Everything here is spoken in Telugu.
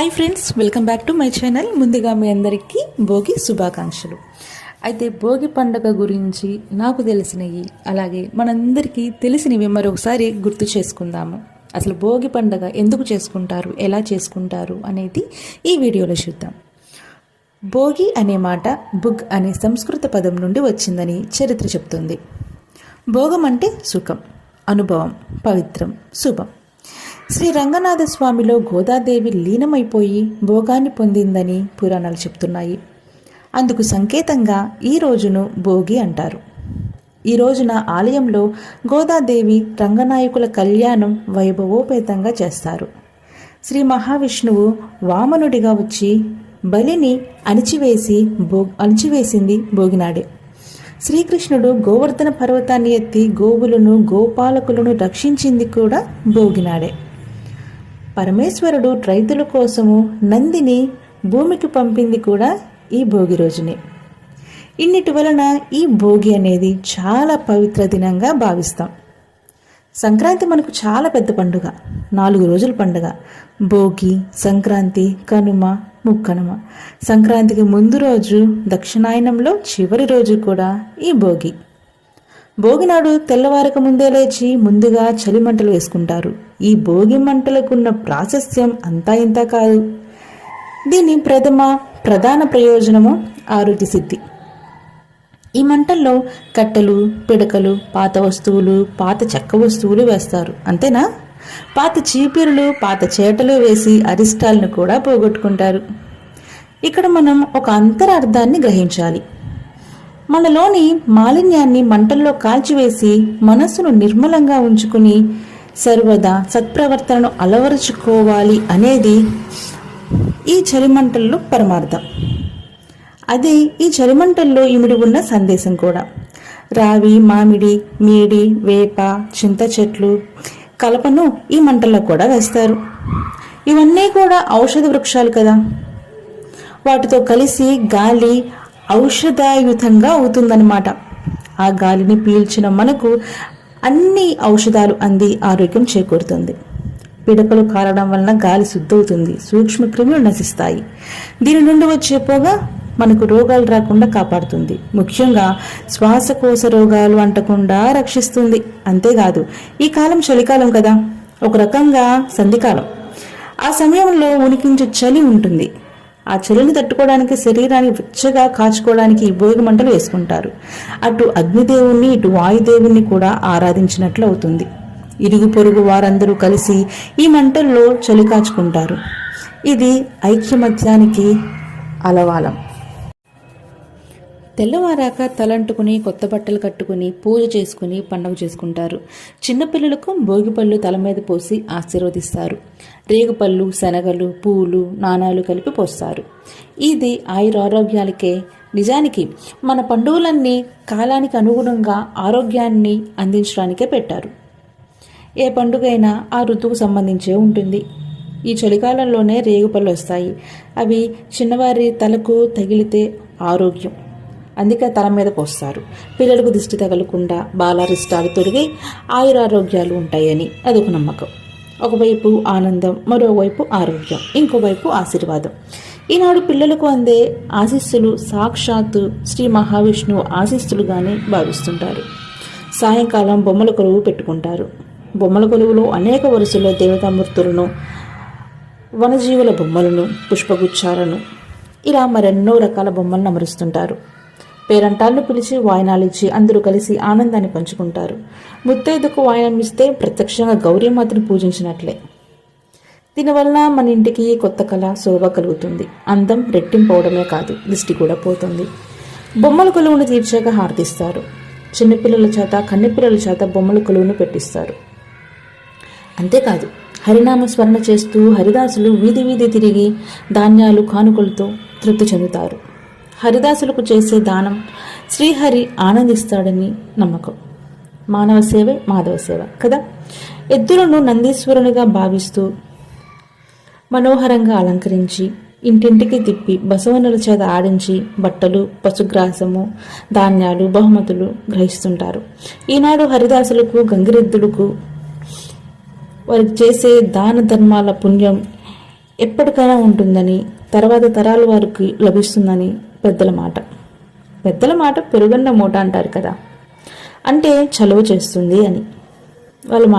Hi friends welcome back to my channel ముందుగా మీ అందరికీ భోగి శుభాకాంక్షలు. అయితే భోగి పండగ గురించి నాకు తెలిసినవి అలాగే మనందరికీ తెలిసినవి మరొకసారి గుర్తు చేసుకుందాము. అసలు భోగి పండుగ ఎందుకు చేసుకుంటారు ఎలా చేసుకుంటారు అనేది ఈ వీడియోలో చూద్దాం. భోగి అనే మాట బుగ్ అనే సంస్కృత పదం నుండి వచ్చిందని చరిత్ర చెప్తుంది. భోగం అంటే సుఖం అనుభవం పవిత్రం శుభం. శ్రీ రంగనాథ స్వామిలో గోదాదేవి లీనమైపోయి భోగాన్ని పొందిందని పురాణాలు చెప్తున్నాయి. అందుకు సంకేతంగా ఈ రోజును భోగి అంటారు. ఈ రోజున ఆలయంలో గోదాదేవి రంగనాయకుల కళ్యాణం వైభవోపేతంగా చేస్తారు. శ్రీ మహావిష్ణువు వామనుడిగా వచ్చి బలిని అణిచివేసి భో అణిచివేసింది భోగినాడే. శ్రీకృష్ణుడు గోవర్ధన పర్వతాన్ని ఎత్తి గోవులను గోపాలకులను రక్షించింది కూడా భోగినాడే. పరమేశ్వరుడు రైతుల కోసము నందిని భూమికి పంపింది కూడా ఈ భోగి రోజునే. ఇన్నిటి వలన ఈ భోగి అనేది చాలా పవిత్ర దినంగా భావిస్తాం. సంక్రాంతి మనకు చాలా పెద్ద పండుగ. నాలుగు రోజుల పండుగ. భోగి సంక్రాంతి కనుమ ముక్కనుమ. సంక్రాంతికి ముందు రోజు దక్షిణాయనంలో చివరి రోజు కూడా ఈ భోగి. భోగినాడు తెల్లవారక ముందే లేచి ముందుగా చలి మంటలు వేసుకుంటారు. ఈ భోగి మంటలకున్న ప్రాశస్త్యం అంతా ఇంత కాదు. దీని ప్రథమ ప్రధాన ప్రయోజనము ఆరోగ్య సిద్ధి. ఈ మంటల్లో కట్టెలు పిడకలు పాత వస్తువులు పాత చెక్క వస్తువులు వేస్తారు. అంతేనా? పాత చీపిరులు పాత చేటలు వేసి అరిష్టాలను కూడా పోగొట్టుకుంటారు. ఇక్కడ మనం ఒక అంతరార్థాన్ని గ్రహించాలి. మనలోని మాలిన్యాన్ని మంటల్లో కాల్చివేసి మనస్సును నిర్మలంగా ఉంచుకుని సర్వదా సత్ప్రవర్తనను అలవరుచుకోవాలి అనేది ఈ చలిమంటల్లో పరమార్థం. అదే ఈ చలిమంటల్లో ఇమిడి ఉన్న సందేశం కూడా. రావి మామిడి మీడి వేప చింత చెట్లు కలపను ఈ మంటల్లో కూడా వేస్తారు. ఇవన్నీ కూడా ఔషధ వృక్షాలు కదా. వాటితో కలిసి గాలి ఔషధాయుతంగా అవుతుందన్నమాట. ఆ గాలిని పీల్చిన మనకు అన్ని ఔషధాలు అంది ఆరోగ్యం చేకూరుతుంది. పిడకలు కారడం వలన గాలి శుద్ధవుతుంది సూక్ష్మక్రిములు నశిస్తాయి. దీని నుండి వచ్చే పొగ మనకు రోగాలు రాకుండా కాపాడుతుంది. ముఖ్యంగా శ్వాసకోశ రోగాలు అంటకుండా రక్షిస్తుంది. అంతేకాదు ఈ కాలం చలికాలం కదా. ఒక రకంగా సంధికాలం. ఆ సమయంలో ఉనికించే చలి ఉంటుంది. ఆ చలిని తట్టుకోవడానికి శరీరాన్ని వెచ్చగా కాచుకోవడానికి ఈ భోగి మంటలు వేసుకుంటారు. అటు అగ్నిదేవుణ్ణి ఇటు వాయుదేవుణ్ణి కూడా ఆరాధించినట్లు అవుతుంది. ఇరుగు పొరుగు వారందరూ కలిసి ఈ మంటల్లో చలి కాచుకుంటారు. ఇది ఐక్యమత్యానికి అలవాలం. తెల్లవారాక తలంటుకుని కొత్త బట్టలు కట్టుకుని పూజ చేసుకుని పండుగ చేసుకుంటారు. చిన్నపిల్లలకు భోగిపళ్ళు తల మీద పోసి ఆశీర్వదిస్తారు. రేగుపళ్ళు శనగలు పూలు నాణాలు కలిపి పోస్తారు. ఇది ఆయురారోగ్యాలకే నిజానికి మన పండుగలన్నీ కాలానికి అనుగుణంగా ఆరోగ్యాన్ని అందించడానికే పెట్టారు. ఏ పండుగైనా ఆ ఋతువుకు సంబంధించే ఉంటుంది. ఈ చలికాలంలోనే రేగుపళ్ళు వస్తాయి. అవి చిన్నవారి తలకు తగిలితే ఆరోగ్యం. అందుకే తల మీద పోస్తారు పిల్లలకు దిష్టి తగలకుండా బాలారిష్టాలు తొలగి ఆయురారోగ్యాలు ఉంటాయని అదొక నమ్మకం. ఒకవైపు ఆనందం మరోవైపు ఆరోగ్యం ఇంకోవైపు ఆశీర్వాదం. ఈనాడు పిల్లలకు అందే ఆశీస్సులు సాక్షాత్తు శ్రీ మహావిష్ణువు ఆశీస్సులుగానే భావిస్తుంటారు. సాయంకాలం బొమ్మల కొలువు పెట్టుకుంటారు. బొమ్మల కొలువులో అనేక వరుసలో దేవతామూర్తులను వనజీవుల బొమ్మలను పుష్పగుచ్చాలను ఇలా మరెన్నో రకాల బొమ్మలను అమరుస్తుంటారు. పేరంటాళ్ళు పిలిచి వాయినాలిచ్చి అందరూ కలిసి ఆనందాన్ని పంచుకుంటారు. ముత్తైదుకు వాయనం ప్రత్యక్షంగా గౌరీమాతను పూజించినట్లే. దీనివల్ల మన ఇంటికి కొత్త కళ శోభ కలుగుతుంది. అందం రెట్టింపవడమే కాదు దిష్టి కూడా పోతుంది. బొమ్మల కొలువును తీర్చాక హారతిస్తారు. చిన్నపిల్లల చేత కన్నెపిల్లల చేత బొమ్మల కొలువును పెట్టిస్తారు. అంతేకాదు హరినామ స్మరణ చేస్తూ హరిదాసులు వీధి వీధి తిరిగి ధాన్యాలు కానుకలతో తృప్తి చెందుతారు. హరిదాసులకు చేసే దానం శ్రీహరి ఆనందిస్తాడని నమ్మకం. మానవ సేవే మాధవ సేవ కదా? ఎద్దులను నందీశ్వరునిగా భావిస్తూ మనోహరంగా అలంకరించి ఇంటింటికి తిప్పి బసవనుల చేత ఆడించి బట్టలు పశుగ్రాసము ధాన్యాలు బహుమతులు గ్రహిస్తుంటారు. ఈనాడు హరిదాసులకు గంగిరెద్దులకు వారికి చేసే దాన ధర్మాల పుణ్యం ఎప్పటికైనా ఉంటుందని తర్వాత తరాల వారికి లభిస్తుందని పెద్దల మాట. పెద్దల మాట పెరుగన్న మూట అంటారు కదా. అంటే చలువ చేస్తుంది అని. వాళ్ళ మాట